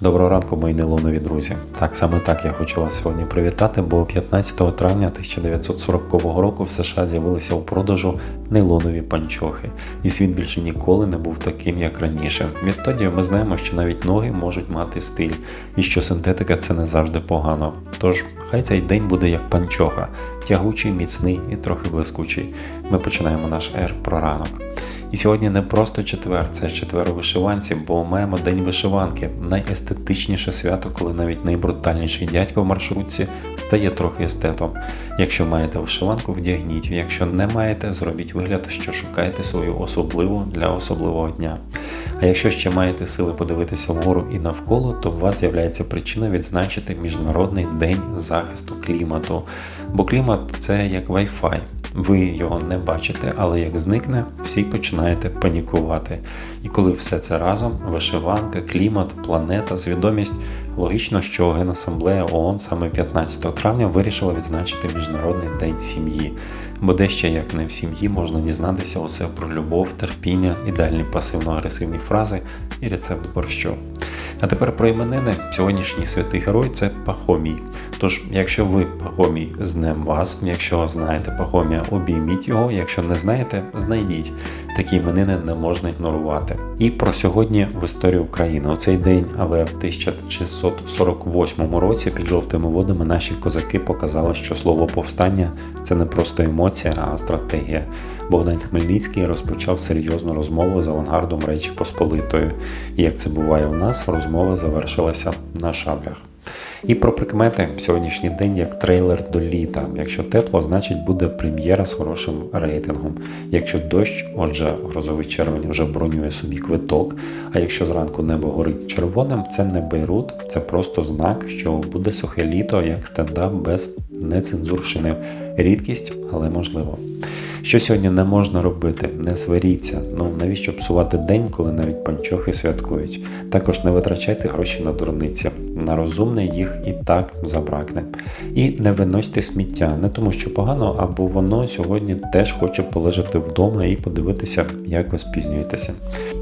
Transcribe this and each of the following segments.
Доброго ранку, мої нейлонові друзі. Так, саме так я хочу вас сьогодні привітати, бо 15 травня 1940 року в США з'явилися у продажу нейлонові панчохи, і світ більше ніколи не був таким, як раніше. Відтоді ми знаємо, що навіть ноги можуть мати стиль, і що синтетика це не завжди погано. Тож, хай цей день буде як панчоха, тягучий, міцний і трохи блискучий. Ми починаємо наш ер про ранок. І сьогодні не просто четвер, це четвер у вишиванці, бо маємо день вишиванки, найестетичніше свято, коли навіть найбрутальніший дядько в маршрутці стає трохи естетом. Якщо маєте вишиванку, вдягніть. Якщо не маєте, зробіть вигляд, що шукаєте свою особливу для особливого дня. А якщо ще маєте сили подивитися вгору і навколо, то у вас з'являється причина відзначити Міжнародний день захисту клімату. Бо клімат це як Wi-Fi. Ви його не бачите, але як зникне, всі починаєте панікувати. І коли все це разом, вишиванка, клімат, планета, свідомість, логічно, що Генасамблея ООН саме 15 травня вирішила відзначити Міжнародний день сім'ї. Бо де ще як не в сім'ї можна дізнатися усе про любов, терпіння, ідеальні пасивно-агресивні фрази і рецепт борщу. А тепер про іменини. Сьогоднішній святий герой це Пахомій. Тож, якщо ви Пахомій, з днем вас, якщо знаєте Пахомія, обійміть його, якщо не знаєте, знайдіть. Такі іменини не можна ігнорувати. І про сьогодні в історії України. У цей день, але в 1648 році під жовтими водами наші козаки показали, що слово повстання це не просто емоція, а стратегія. Богдан Хмельницький розпочав серйозну розмову з авангардом Речі Посполитої. І як це буває у нас, розмова завершилася на шаблях. І про прикмети сьогоднішній день як трейлер до літа. Якщо тепло, значить буде прем'єра з хорошим рейтингом. Якщо дощ, отже, грозовий червень вже бронює собі квиток. А якщо зранку небо горить червоним, це не Бейрут, це просто знак, що буде сухе літо як стендап без нецензурщини. Рідкість, але можливо. Що сьогодні не можна робити, не сваріться. Ну навіщо псувати день, коли навіть панчохи святкують. Також не витрачайте гроші на дурниці. На розумне їх і так забракне. І не виносьте сміття, не тому, що погано, або воно сьогодні теж хоче полежати вдома і подивитися, як ви спізнюєтеся.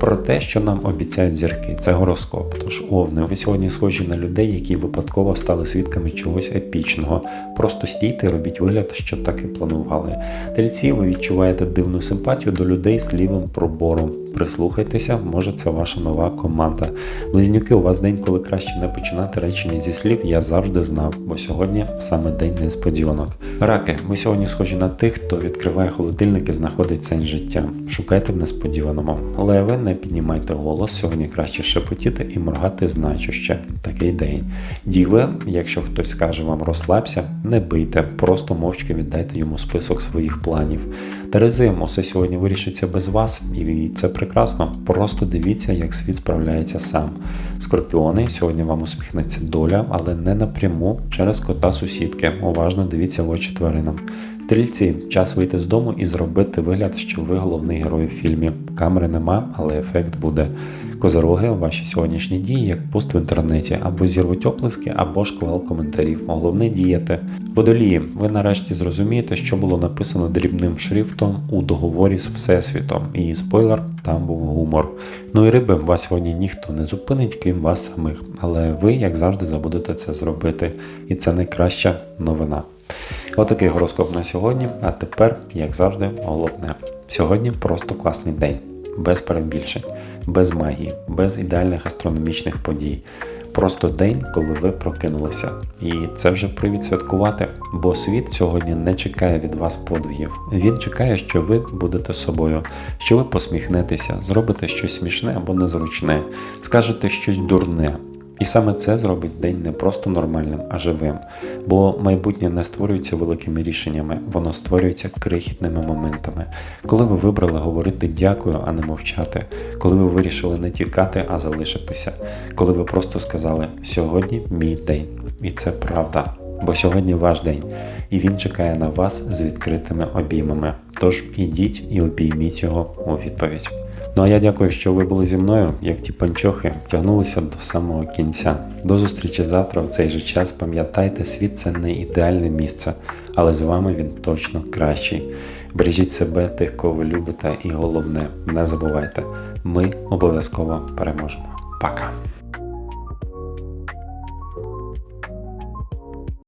Про те, що нам обіцяють зірки, це гороскоп. Тож, овни, ви сьогодні схожі на людей, які випадково стали свідками чогось епічного. Просто стійте, робіть вигляд, що так і планували. Тельці, ви відчуваєте дивну симпатію до людей з лівим пробором. Прислухайтеся, може це ваша нова команда. Близнюки, у вас день, коли краще не починати речення зі слів Я завжди знав, бо сьогодні саме день несподіванок. Раки, ви сьогодні схожі на тих, хто відкриває холодильник і знаходить сенс життя. Шукайте в несподіваному. Леви, не піднімайте голос, сьогодні краще шепотіти і моргати значуще. Такий день. Діви, якщо хтось скаже вам розслабся, не бийте, просто мовчки віддайте йому список своїх планів. Терези, усе сьогодні вирішиться без вас, і це прекрасно. Просто дивіться, як світ справляється сам. Скорпіони, сьогодні вам усміхнеться доля, але не напряму через кота сусідки. Уважно дивіться в очі тваринам. Стрільці, час вийти з дому і зробити вигляд, що ви головний герой у фільмі. Камери нема, але ефект буде. Козороги, ваші сьогоднішні дії, як пост в інтернеті, або зірвуть оплески, або шквал коментарів. Головне діяти. Водолії, ви нарешті зрозумієте, що було написано дрібним шрифтом у договорі з Всесвітом. І спойлер, там був гумор. Ну і риби, вас сьогодні ніхто не зупинить, крім вас самих. Але ви, як завжди, забудете це зробити. І це найкраща новина. Отакий гороскоп на сьогодні. А тепер, як завжди, головне. Сьогодні просто класний день. Без перебільшень, без магії, без ідеальних астрономічних подій. Просто день, коли ви прокинулися. І це вже привід святкувати, бо світ сьогодні не чекає від вас подвигів. Він чекає, що ви будете собою, що ви посміхнетеся, зробите щось смішне або незручне, скажете щось дурне. І саме це зробить день не просто нормальним, а живим. Бо майбутнє не створюється великими рішеннями, воно створюється крихітними моментами. Коли ви вибрали говорити дякую, а не мовчати, коли ви вирішили не тікати, а залишитися, коли ви просто сказали сьогодні мій день. І це правда. Бо сьогодні ваш день, і він чекає на вас з відкритими обіймами. Тож ідіть і обійміть його у відповідь. Ну а я дякую, що ви були зі мною, як ті панчохи, тягнулися до самого кінця. До зустрічі завтра у цей же час. Пам'ятайте, світ це не ідеальне місце, але з вами він точно кращий. Бережіть себе, тих, кого ви любите, і головне, не забувайте, ми обов'язково переможемо. Пока!